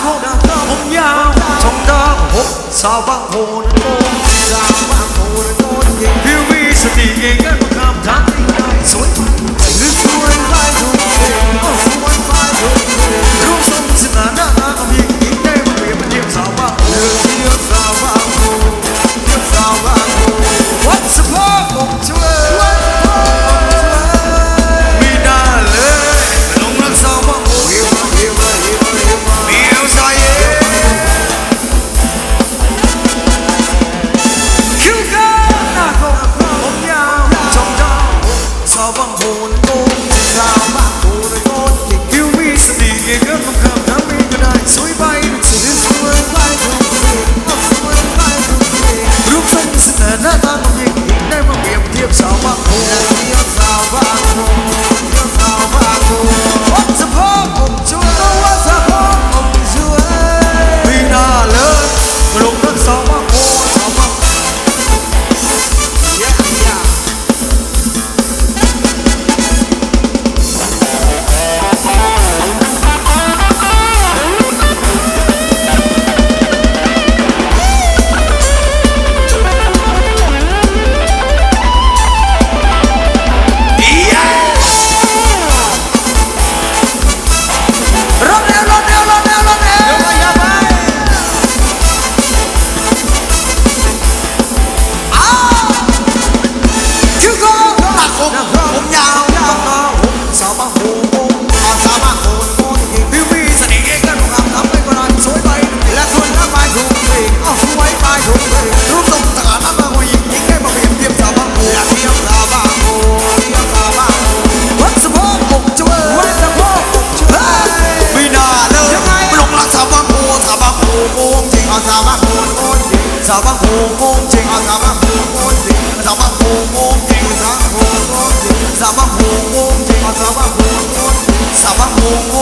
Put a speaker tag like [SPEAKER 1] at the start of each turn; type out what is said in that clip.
[SPEAKER 1] เขาดาตาผมยาวทองดาหกสาวบางโหนโกยาวบางโหนโกยิงทีวีสตียิงาว ผมยาวต้องาผมสาวมาโหผมเอาสาวมาโหนโหนเก่งพี่วีสนิทเองก็ต้องทำทำไปก็ได้สวยไปและสวยทั้งไปทุกเพลงเอาสวยไปทุกเพลงรูปทรงสง่าหน้าตาผู้หญิงยิ่งให้มาเปรียบเทียบสาวบาโพอยากเทียบสาวบางโพเทียบสาวบาโพวัดสะโพกอกช่วยวัดสะโพกเฮ้ย
[SPEAKER 2] ไม่น่าเลย
[SPEAKER 1] ยังไง
[SPEAKER 2] หลงรักสาวบาโพสาวบาโพโกงจริง
[SPEAKER 1] เอาสาวบางโพโกงจริงสาวบาโพโกงจริง Oh, oh.